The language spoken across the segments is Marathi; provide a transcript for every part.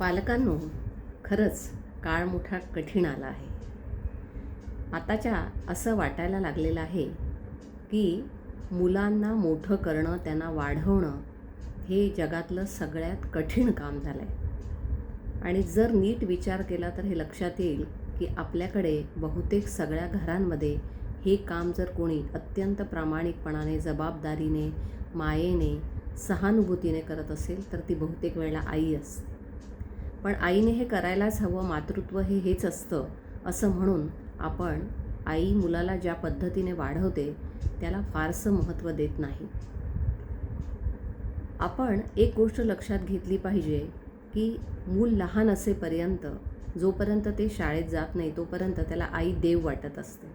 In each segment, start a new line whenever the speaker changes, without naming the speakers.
पालकांनो खरंच काळ मोठा कठीण आला आहे. आताच्या असं वाटायला लागलेलं आहे की मुलांना मोठं करणं त्यांना वाढवणं हे जगातलं सगळ्यात कठीण काम झालं आहे आणि जर नीट विचार केला तर हे लक्षात येईल की आपल्याकडे बहुतेक सगळ्या घरांमध्ये हे काम जर कोणी अत्यंत प्रामाणिकपणाने जबाबदारीने मायेने सहानुभूतीने करत असेल तर ती बहुतेक वेळेला आई असते. पण आईने हे करायलाच हवं मातृत्व हे हेच असतं असं म्हणून आपण आई मुलाला ज्या पद्धतीने वाढवते त्याला फारसं महत्त्व देत नाही. आपण एक गोष्ट लक्षात घेतली पाहिजे की मूल लहान असेपर्यंत जोपर्यंत ते शाळेत जात नाही तोपर्यंत त्याला आई देव वाटत असते.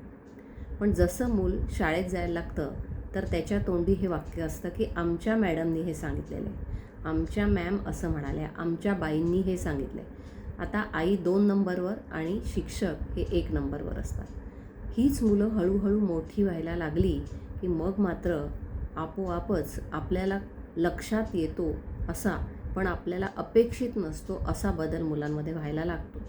पण जसं मूल शाळेत जायला लागतं तर त्याच्या तोंडी हे वाक्य असतं की आमच्या मॅडमनी हे सांगितलेलं आहे. आमच्या मॅम असं म्हणाल्या आमच्या बाईंनी हे सांगितलं आहे आता आई दोन नंबरवर आणि शिक्षक हे एक नंबरवर असतात. हीच मुलं हळूहळू मोठी व्हायला लागली की मग मात्र आपोआपच आपल्याला लक्षात येतो असा पण आपल्याला अपेक्षित नसतो असा बदल मुलांमध्ये व्हायला लागतो.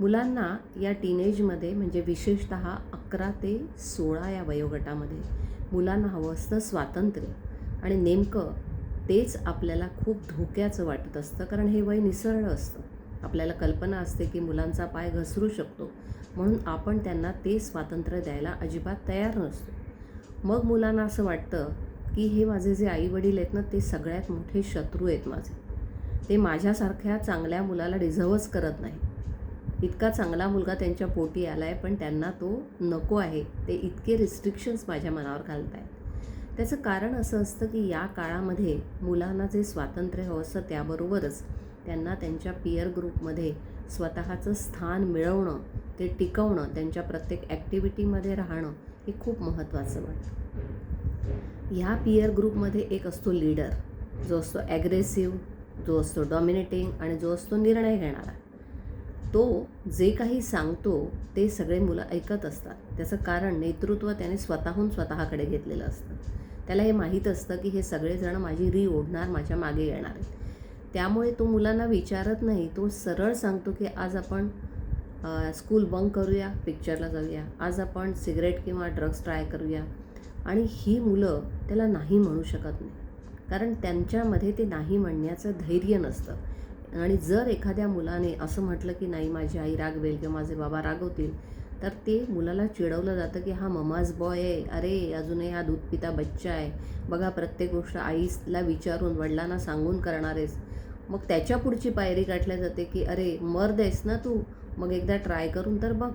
मुलांना या टीनेजमध्ये म्हणजे विशेषत अकरा ते सोळा या वयोगटामध्ये मुलांना हवं असतं स्वातंत्र्य. आणि नेमकं तेच आपल्याला खूप धोक्याचं वाटत असतं कारण हे वय निसरलं असतं. आपल्याला कल्पना असते की मुलांचा पाय घसरू शकतो म्हणून आपण त्यांना ते स्वातंत्र्य द्यायला अजिबात तयार नसतो. मग मुलांना असं वाटतं की हे माझे जे आई वडील आहेत ना ते सगळ्यात मोठे शत्रू आहेत माझे. ते माझ्यासारख्या चांगल्या मुलाला डिझर्वच करत नाही इतका चांगला मुलगा त्यांच्या पोटी आला आहे पण त्यांना तो नको आहे. ते इतके रिस्ट्रिक्शन्स माझ्या मनावर घालत आहेत त्याचं कारण असं असतं की या काळामध्ये मुलांना जे स्वातंत्र्य हवं असतं त्याबरोबरच त्यांना त्यांच्या पियर ग्रुपमध्ये स्वतःचं स्थान मिळवणं ते टिकवणं त्यांच्या प्रत्येक ॲक्टिव्हिटीमध्ये राहणं हे खूप महत्त्वाचं वाटतं. ह्या पियर ग्रुपमध्ये एक असतो लीडर जो असतो ॲग्रेसिव्ह जो असतो डॉमिनेटिंग आणि जो असतो निर्णय घेणारा. तो जे काही सांगतो ते सगळे मुलं ऐकत असतात. त्याचं कारण नेतृत्व त्याने स्वतःहून स्वतःकडे घेतलेलं असतं. त्याला हे माहीत असतं की हे सगळेजण माझी री ओढणार माझ्या मागे येणार आहेत. त्यामुळे तो मुलांना विचारत नाही. तो सरळ सांगतो की आज आपण स्कूल बंक करूया पिक्चरला जाऊया. आज आपण सिगरेट किंवा ड्रग्स ट्राय करूया. आणि ही मुलं त्याला नाही म्हणू शकत नाही. कारण त्यांच्यामध्ये ते नाही म्हणण्याचं धैर्य नसतं. आणि जर एखाद्या मुलाने असं म्हटलं की नाही माझी आई रागवेल किंवा माझे बाबा रागवतील तर ते मुलाला चिडवलं जातं की हा ममाज बॉय आहे. अरे अजूनही हा दूध पिता बच्चा आहे. बघा प्रत्येक गोष्ट आईला विचारून वडिलांना सांगून करणारेस. मग त्याच्या पुढची पायरी गाठल्या जाते की अरे मर्द आहेस ना तू? मग एकदा ट्राय करून तर बघ.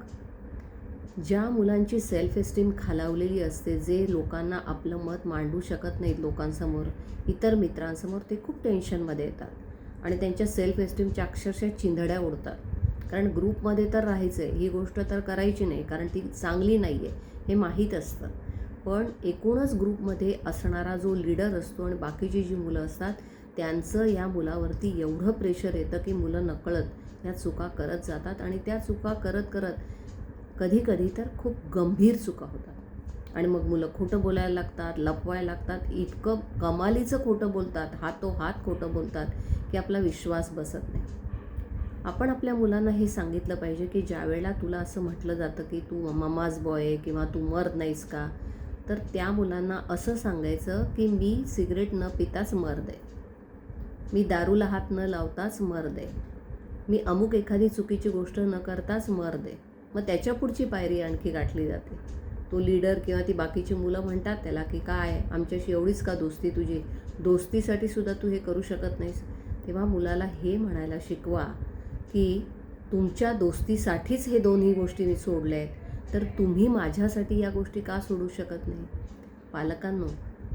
ज्या मुलांची सेल्फ एस्टीम खालावलेली असते जे लोकांना आपलं मत मांडू शकत नाहीत लोकांसमोर इतर मित्रांसमोर ते खूप टेन्शनमध्ये येतात. आणि त्यांच्या सेल्फ एस्टीमच्या अक्षरशः चिंधड्या उडतात. कारण ग्रुपमध्ये तर राहायचं आहे ही गोष्ट तर करायची नाही कारण ती चांगली नाही आहे हे माहीत असतं. पण एकूणच ग्रुपमध्ये असणारा जो लीडर असतो आणि बाकीची जी मुलं असतात त्यांचं या मुलावरती एवढं प्रेशर येतं की मुलं नकळत ह्या चुका करत जातात आणि त्या चुका करत करत कधीकधी तर खूप गंभीर चुका होतात. आणि मग मुलं खोटं बोलायला लागतात लपवायला लागतात इतकं कमालीचं खोटं बोलतात हातो हात खोटं बोलतात की आपला विश्वास बसत नाही. आपण आपल्या मुलांना हे सांगितलं पाहिजे की ज्यावेळेला तुला असं म्हटलं जातं की तू ममाज बॉय आहे किंवा तू मर्द नाहीस का तर त्या मुलांना असं सांगायचं की मी सिगरेट न पिताच मर्द आहे मी दारूला हात न लावताच मर्द आहे मी अमुक एखादी चुकीची गोष्ट न करताच मर्द आहे मग त्याच्या पुढची पायरी आणखी गाठली जाते. तो लीडर किंवा ती बाकीची मुलं म्हणतात त्याला की काय आमच्याशी एवढीच का दोस्ती तुझी? दोस्तीसाठी सुद्धा तू हे करू शकत नाहीस? तेव्हा मुलाला हे म्हणायला शिकवा. की तुमच्या दोस्तीसाठीच हे दोन्ही गोष्टी मी सोडल्या आहेत. तर तुम्ही माझ्यासाठी या गोष्टी का सोडू शकत नाही? पालकांनो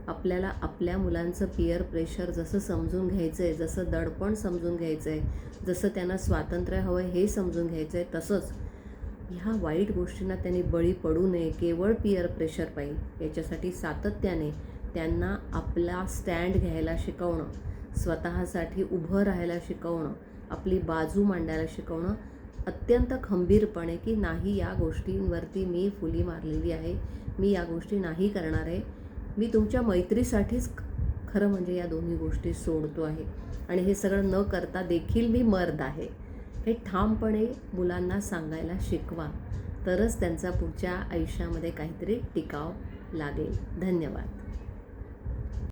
आपल्याला आपल्या मुलांचं पियर प्रेशर जसं समजून घ्यायचं आहे जसं दडपण समजून घ्यायचं आहे जसं त्यांना स्वातंत्र्य हवं आहे हे समजून घ्यायचं आहे तसंच ह्या वाईट गोष्टींना त्यांनी बळी पडू नये केवळ पियर प्रेशर पाहिजे. याच्यासाठी सातत्याने त्यांना आपला स्टँड घ्यायला शिकवणं स्वतःसाठी उभं राहायला शिकवणं आपली बाजू मांडायला शिकवणं अत्यंत खंबीरपणे की नाही या गोष्टींवरती मी फुली मारलेली आहे. मी या गोष्टी नाही करणार आहे. मी तुमच्या मैत्रीसाठीच खरं म्हणजे या दोन्ही गोष्टी सोडतो आहे. आणि हे सगळं न करता देखील मी मर्द आहे. हे ठामपणे मुलांना सांगायला शिकवा. तरच त्यांचा पुढच्या आयुष्यामध्ये काहीतरी टिकाव लागेल. धन्यवाद.